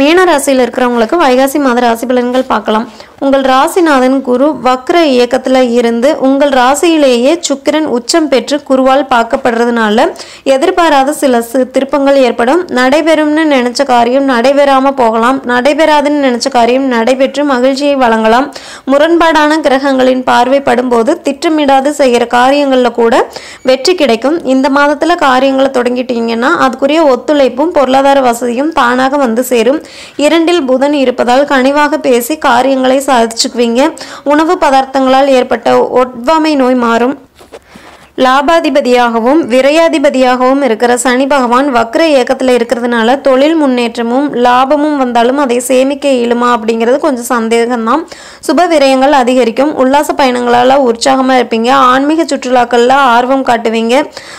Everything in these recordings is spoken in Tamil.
மீன ராசியில் இருக்கிறவங்களுக்கு வைகாசி மாத ராசி பலன்கள் பார்க்கலாம். உங்கள் ராசிநாதன் குரு வக்ர இயக்கத்தில் இருந்து உங்கள் ராசியிலேயே சுக்கிரன் உச்சம் பெற்று குருவால் பார்க்கப்படுறதுனால எதிர்பாராத சில திருப்பங்கள் ஏற்படும். நடைபெறும்னு நினைச்ச காரியம் நடைபெறாமல் போகலாம். நடைபெறாதுன்னு நினைச்ச காரியம் நடைபெற்று மகிழ்ச்சியை வழங்கலாம். முரண்பாடான கிரகங்களின் பார்வைப்படும் போது திட்டமிடாது செய்கிற காரியங்களில் கூட வெற்றி கிடைக்கும். இந்த மாதத்தில் காரியங்களை தொடங்கிட்டீங்கன்னா அதுக்குரிய ஒத்துழைப்பும் பொருளாதார வசதியும் தானாக வந்து சேரும். இரண்டில் புதன் இருப்பதால் கனிவாக பேசி காரியங்களை சாதிச்சுக்குவீங்க உணவு பதார்த்தங்களால் ஏற்பட்ட ஒவ்வாமை நோய் மாறும். லாபாதிபதியாகவும் விரையாதிபதியாகவும் இருக்கிற சனி பகவான் வக்ர இயக்கத்தில் இருக்கிறதுனால தொழில் முன்னேற்றமும் லாபமும் வந்தாலும் அதை சேமிக்க இயலுமா அப்படிங்கிறது கொஞ்சம் சந்தேகம்தான். சுப விரயங்கள் அதிகரிக்கும். உல்லாச பயணங்களால் உற்சாகமாக இருப்பீங்க. ஆன்மீக சுற்றுலாக்களில் ஆர்வம் காட்டுவீங்க.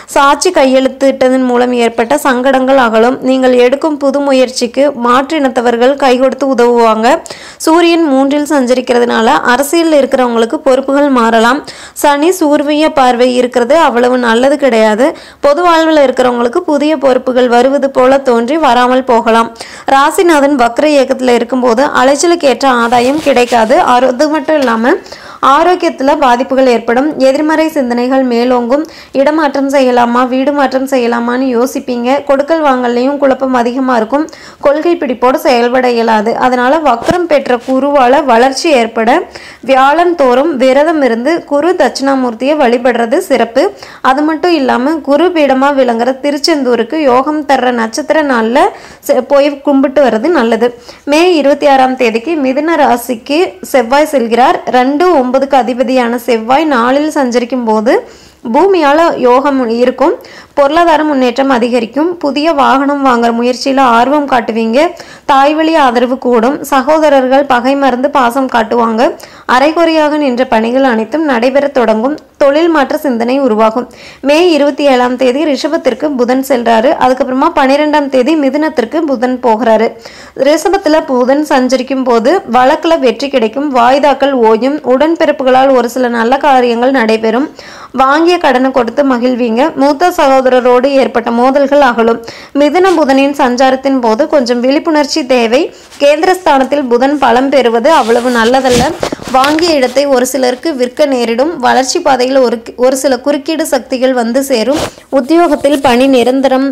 சாட்சி கையெழுத்திட்டதன் மூலம் ஏற்பட்ட சங்கடங்கள் அகலும். நீங்கள் எடுக்கும் புது முயற்சிக்கு மாற்றினத்தவர்கள் கை கொடுத்து உதவுவாங்க. சூரியன் மூன்றில் சஞ்சரிக்கிறதுனால அரசியலில் இருக்கிறவங்களுக்கு பொறுப்புகள் மாறலாம். சனி சூர்விய பார்வை இருக்கிறது அவ்வளவு நல்லது கிடையாது. பொது வாழ்வில் இருக்கிறவங்களுக்கு புதிய பொறுப்புகள் வருவது போல தோன்றி வராமல் போகலாம். ராசிநாதன் வக்ர இயக்கத்தில் இருக்கும்போது அலைச்சலுக்கு ஏற்ற ஆதாயம் கிடைக்காது. அது அது மட்டும் இல்லாமல் ஆரோக்கியத்தில் பாதிப்புகள் ஏற்படும். எதிர்மறை சிந்தனைகள் மேலோங்கும். இடமாற்றம் செய்யலாமா? வீடு மாற்றம் செய்யலாமான்னு யோசிப்பீங்க. கொடுக்கல் வாங்கல்லையும் குழப்பம் அதிகமாக இருக்கும். கொள்கை பிடிப்போடு செயல்பட இயலாது. அதனால் வக்ரம் பெற்ற குருவால் வளர்ச்சி ஏற்பட வியாழன் தோறும் விரதம் இருந்து குரு தட்சிணாமூர்த்தியை வழிபடுறது சிறப்பு. அது மட்டும் இல்லாமல் குரு பீடமாக விளங்குற திருச்செந்தூருக்கு யோகம் தர்ற நட்சத்திர நாளில் செ- போய் கும்பிட்டு வர்றது நல்லது. மே இருபத்தி ஆறாம் தேதிக்கு மிதுன ராசிக்கு செவ்வாய் செல்கிறார். ரெண்டு ஒன்பதுக்கு அதிபதியான செவ்வாய் நாளில் சஞ்சரிக்கும் போது பூமியால் யோகம் இருக்கும். பொருளாதார முன்னேற்றம் அதிகரிக்கும். புதிய வாகனம் வாங்குற முயற்சியில் ஆர்வம் காட்டுவீங்க. தாய்வழி ஆதரவு கூடும். சகோதரர்கள் பகை மறந்து பாசம் காட்டுவாங்க. அரைகுறையாக நின்ற பணிகள் அனைத்தும் நடைபெற தொடங்கும். தொழில் மாற்ற சிந்தனை உருவாகும். மே இருபத்தி ஏழாம் தேதி ரிஷபத்திற்கு புதன் செல்றாரு. அதுக்கப்புறமா பன்னிரெண்டாம் தேதி மிதுனத்திற்கு புதன் போகிறாரு. ரிஷபத்தில் புதன் சஞ்சரிக்கும் போது வழக்கில் வெற்றி கிடைக்கும். வாய்தாக்கள் ஓயும். உடன்பிறப்புகளால் ஒரு சில நல்ல காரியங்கள் நடைபெறும். வாங்கிய கடனை கொடுத்து மகிழ்வீங்க. மூத்த சகோதரரோடு ஏற்பட்ட மோதல்கள் அகலும். மிதுன புதனின் சஞ்சாரத்தின் போது கொஞ்சம் விழிப்புணர்ச்சி தேவை. கேந்திரஸ்தானத்தில் புதன் பலம் பெறுவது அவ்வளவு நல்லதல்ல. வாங்கிய இடத்தை ஒரு சிலருக்கு விற்க நேரிடும். வளர்ச்சி பாதையில் ஒரு ஒரு சில குறுக்கீடு சக்திகள் வந்து சேரும். உத்தியோகத்தில் பணி நிரந்தரம்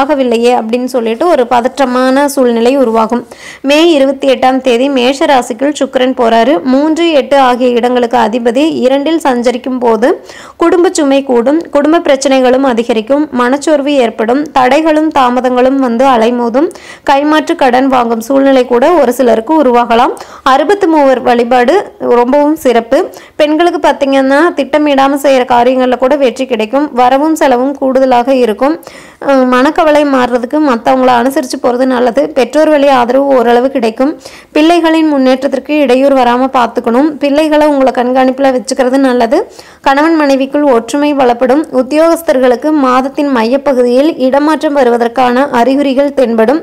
ஆகவில்லையே அப்படின்னு சொல்லிட்டு ஒரு பதற்றமான சூழ்நிலை உருவாகும். மே இருபத்தி எட்டாம் தேதி மேஷ ராசிக்குள் சுக்கிரன் போறாரு. மூன்று எட்டு ஆகிய இடங்களுக்கு அதிபதி இரண்டில் சஞ்சரிக்கும் போது குடும்ப சுமை கூடும் குடும்ப பிரச்சனைகளும் அதிகரிக்கும் மனச்சோர்வு ஏற்படும் தடைகளும் தாமதங்களும் வந்து அலைமோதும் கைமாற்று கடன் வாங்கும் சூழ்நிலை கூட ஒரு சிலருக்கு உருவாகலாம். அறுபத்து மூவர் வழிபாடு ரொம்பவும் சிறப்பு. பெண்களுக்கு பார்த்தீங்கன்னா திட்டமிடாமல் செய்கிற காரியங்களில் கூட வெற்றி கிடைக்கும். வரவும் செலவும் கூடுதலாக இருக்கும். மனக்கவலை மாறுறதுக்கு மற்றவங்கள அனுசரித்து போகிறது நல்லது. பெற்றோர் வழி ஆதரவு ஓரளவு கிடைக்கும். பிள்ளைகளின் முன்னேற்றத்திற்கு இடையூறு வராமல் பார்த்துக்கணும். பிள்ளைகளை உங்களை கண்காணிப்பில் வச்சுக்கிறது நல்லது. கணவன் மனைவிக்குள் ஒற்றுமை வளப்படும். உத்தியோகஸ்தர்களுக்கு மாதத்தின் மையப்பகுதியில் இடமாற்றம் வருவதற்கான அறிகுறிகள் தென்படும்.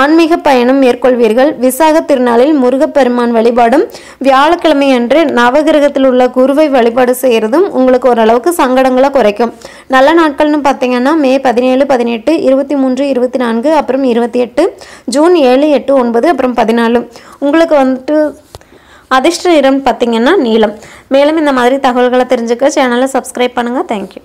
ஆன்மீக பயணம் மேற்கொள்வீர்கள். விசாக திருநாளில் முருகப்பெருமான் வழிபாடும் வியாழக்கிழமை அன்று நவகிரகத்தில் உள்ள குருவை வழிபாடு செய்கிறதும் உங்களுக்கு ஓரளவுக்கு சங்கடங்களை குறைக்கும். நல்ல நாட்கள்னு பார்த்தீங்கன்னா மே பதினேழு பதினெட்டு இருபத்தி மூன்று இருபத்தி நான்கு அப்புறம் இருபத்தி எட்டு ஜூன் ஏழு எட்டு ஒன்பது அப்புறம் பதினாலு. உங்களுக்கு வந்துட்டு அதிர்ஷ்ட நிறம் பார்த்தீங்கன்னா நீளம் மேலும் இந்த மாதிரி தகவல்களை தெரிஞ்சுக்க சேனலை சப்ஸ்கிரைப் பண்ணுங்கள் தேங்க்யூ